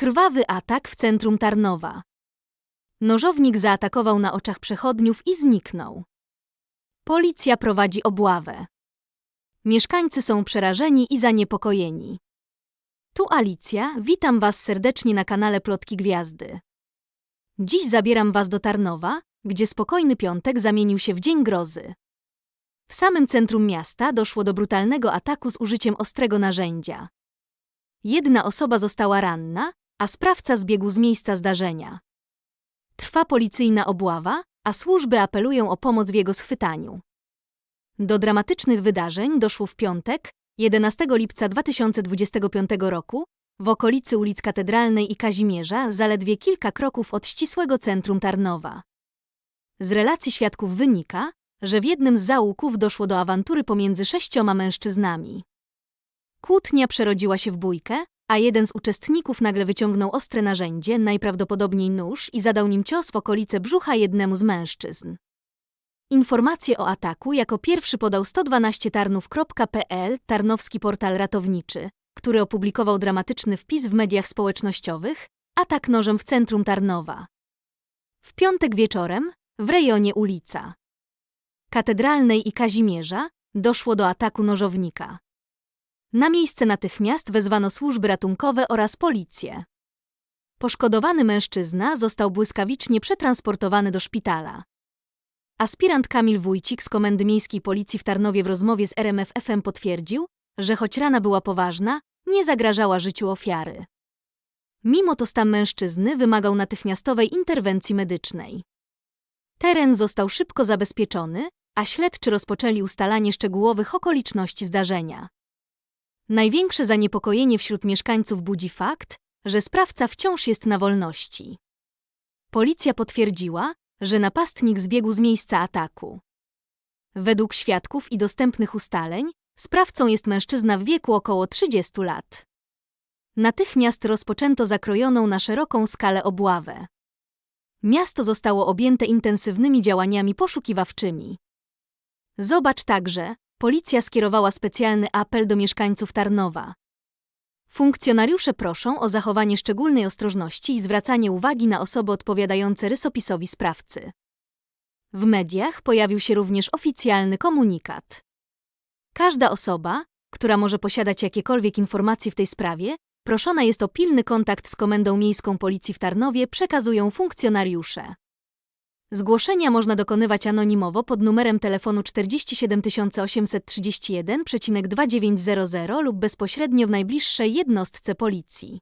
Krwawy atak w centrum Tarnowa. Nożownik zaatakował na oczach przechodniów i zniknął. Policja prowadzi obławę. Mieszkańcy są przerażeni i zaniepokojeni. Tu Alicja, witam Was serdecznie na kanale Plotki Gwiazdy. Dziś zabieram Was do Tarnowa, gdzie spokojny piątek zamienił się w dzień grozy. W samym centrum miasta doszło do brutalnego ataku z użyciem ostrego narzędzia. Jedna osoba została ranna, a sprawca zbiegł z miejsca zdarzenia. Trwa policyjna obława, a służby apelują o pomoc w jego schwytaniu. Do dramatycznych wydarzeń doszło w piątek, 11 lipca 2025 roku, w okolicy ulic Katedralnej i Kazimierza, zaledwie kilka kroków od ścisłego centrum Tarnowa. Z relacji świadków wynika, że w jednym z zaułków doszło do awantury pomiędzy sześcioma mężczyznami. Kłótnia przerodziła się w bójkę, a jeden z uczestników nagle wyciągnął ostre narzędzie, najprawdopodobniej nóż, i zadał nim cios w okolice brzucha jednemu z mężczyzn. Informacje o ataku jako pierwszy podał 112tarnów.pl, tarnowski portal ratowniczy, który opublikował dramatyczny wpis w mediach społecznościowych Atak nożem w centrum Tarnowa. W piątek wieczorem, w rejonie ulica Katedralnej i Kazimierza, doszło do ataku nożownika. Na miejsce natychmiast wezwano służby ratunkowe oraz policję. Poszkodowany mężczyzna został błyskawicznie przetransportowany do szpitala. Aspirant Kamil Wójcik z Komendy Miejskiej Policji w Tarnowie w rozmowie z RMF FM potwierdził, że choć rana była poważna, nie zagrażała życiu ofiary. Mimo to stan mężczyzny wymagał natychmiastowej interwencji medycznej. Teren został szybko zabezpieczony, a śledczy rozpoczęli ustalanie szczegółowych okoliczności zdarzenia. Największe zaniepokojenie wśród mieszkańców budzi fakt, że sprawca wciąż jest na wolności. Policja potwierdziła, że napastnik zbiegł z miejsca ataku. Według świadków i dostępnych ustaleń, sprawcą jest mężczyzna w wieku około 30 lat. Natychmiast rozpoczęto zakrojoną na szeroką skalę obławę. Miasto zostało objęte intensywnymi działaniami poszukiwawczymi. Zobacz także, policja skierowała specjalny apel do mieszkańców Tarnowa. Funkcjonariusze proszą o zachowanie szczególnej ostrożności i zwracanie uwagi na osoby odpowiadające rysopisowi sprawcy. W mediach pojawił się również oficjalny komunikat. Każda osoba, która może posiadać jakiekolwiek informacje w tej sprawie, proszona jest o pilny kontakt z Komendą Miejską Policji w Tarnowie, przekazują funkcjonariusze. Zgłoszenia można dokonywać anonimowo pod numerem telefonu 47 831,2900 lub bezpośrednio w najbliższej jednostce policji.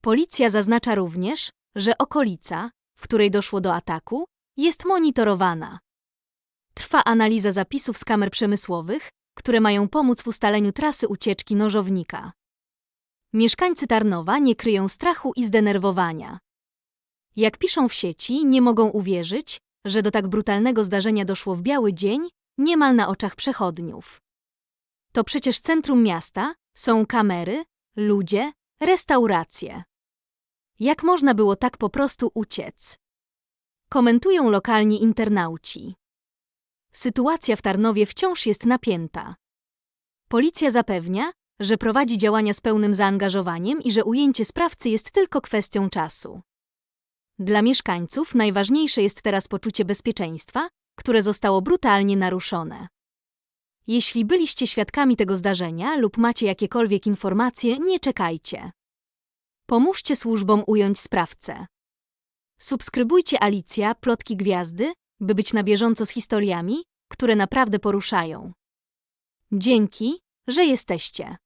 Policja zaznacza również, że okolica, w której doszło do ataku, jest monitorowana. Trwa analiza zapisów z kamer przemysłowych, które mają pomóc w ustaleniu trasy ucieczki nożownika. Mieszkańcy Tarnowa nie kryją strachu i zdenerwowania. Jak piszą w sieci, nie mogą uwierzyć, że do tak brutalnego zdarzenia doszło w biały dzień, niemal na oczach przechodniów. To przecież centrum miasta, są kamery, ludzie, restauracje. Jak można było tak po prostu uciec? Komentują lokalni internauci. Sytuacja w Tarnowie wciąż jest napięta. Policja zapewnia, że prowadzi działania z pełnym zaangażowaniem i że ujęcie sprawcy jest tylko kwestią czasu. Dla mieszkańców najważniejsze jest teraz poczucie bezpieczeństwa, które zostało brutalnie naruszone. Jeśli byliście świadkami tego zdarzenia lub macie jakiekolwiek informacje, nie czekajcie. Pomóżcie służbom ująć sprawcę. Subskrybujcie Alicja Plotki Gwiazdy, by być na bieżąco z historiami, które naprawdę poruszają. Dzięki, że jesteście.